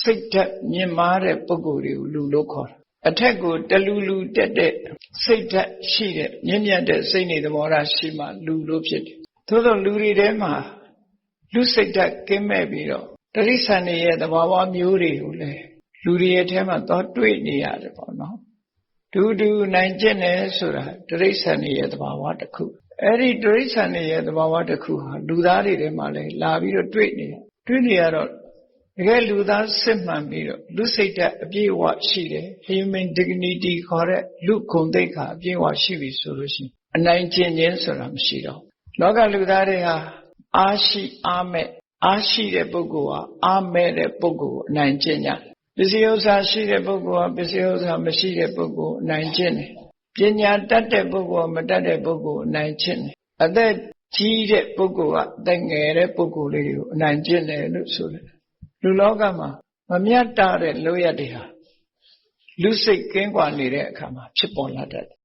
စိတ်ဓာတ်မြင့်မားတဲ့ပုဂ္ဂိုလ်တွေကိုလူလို့ခေါ်တာအထက်ကိုတလူလူတက်တဲ့စိတ်ဓာတ်ရှိတဲ့မြင့်မြတ်တဲ့စိတ်နေသဘောထားရှိမှလူလို့ဖြစ်တယ်သို့သောလူတွေထဲမှာလူစိတ်ဓာတ်ကင်းမဲ့ပြီးတော့တရိษံတွေရဲ့သဘာဝမျိုးတွေကိုလည်းလူတွေရဲ့ထဲမှာတော့တွေ့နေရတယ်ပေါ့နော်ဒူးဒူးနိုင်ကျင့်တယ်ဆိုတာတရိษံတွေရဲ့သဘာဝတစ်ခုအဲ့ဒီတရိษံတွေရဲ့သဘာဝတစ်ခုဟာလူသားတွေထဲမှာလည်းလာပြီးတော့တွေ့နေတွေ့နေရတော့ တကယ်လူသားစစ်မှန်ပြီးတော့လူစိတ်ဓာတ်အပြည့်အဝရှိတယ် human dignity ခေါ်တဲ့လူဂုဏ်သိက္ခာအပြည့်အဝရှိပြီဆိုလို့ရှိရင်အနိုင်ကျင့်ခြင်းဆိုတာမရှိတော့လောကလူသားတွေဟာအားရှိအားမဲ့အားရှိတဲ့ပုဂ္ဂိုလ်ဟာအားမဲ့တဲ့ပုဂ္ဂိုလ်ကိုအနိုင်ကျင့်ကြတယ်ပစ္စည်းဥစ္စာရှိတဲ့ပုဂ္ဂိုလ်ဟာပစ္စည်းဥစ္စာမရှိတဲ့ပုဂ္ဂိုလ်အနိုင်ကျင့်တယ်ပညာတတ်တဲ့ပုဂ္ဂိုလ်မတတ်တဲ့ပုဂ္ဂိုလ်အနိုင်ကျင့်တယ်အသက်ကြီးတဲ့ပုဂ္ဂိုလ်ကအသက်ငယ်တဲ့ပုဂ္ဂိုလ်လေးကိုအနိုင်ကျင့်တယ်လို့ဆိုတယ် လူလောကမှာမမြတ်တာတဲ့လောရတွေဟာလူစိတ်ကင်းကွာနေတဲ့အခါမှာဖြစ်ပေါ်လာတတ်တယ်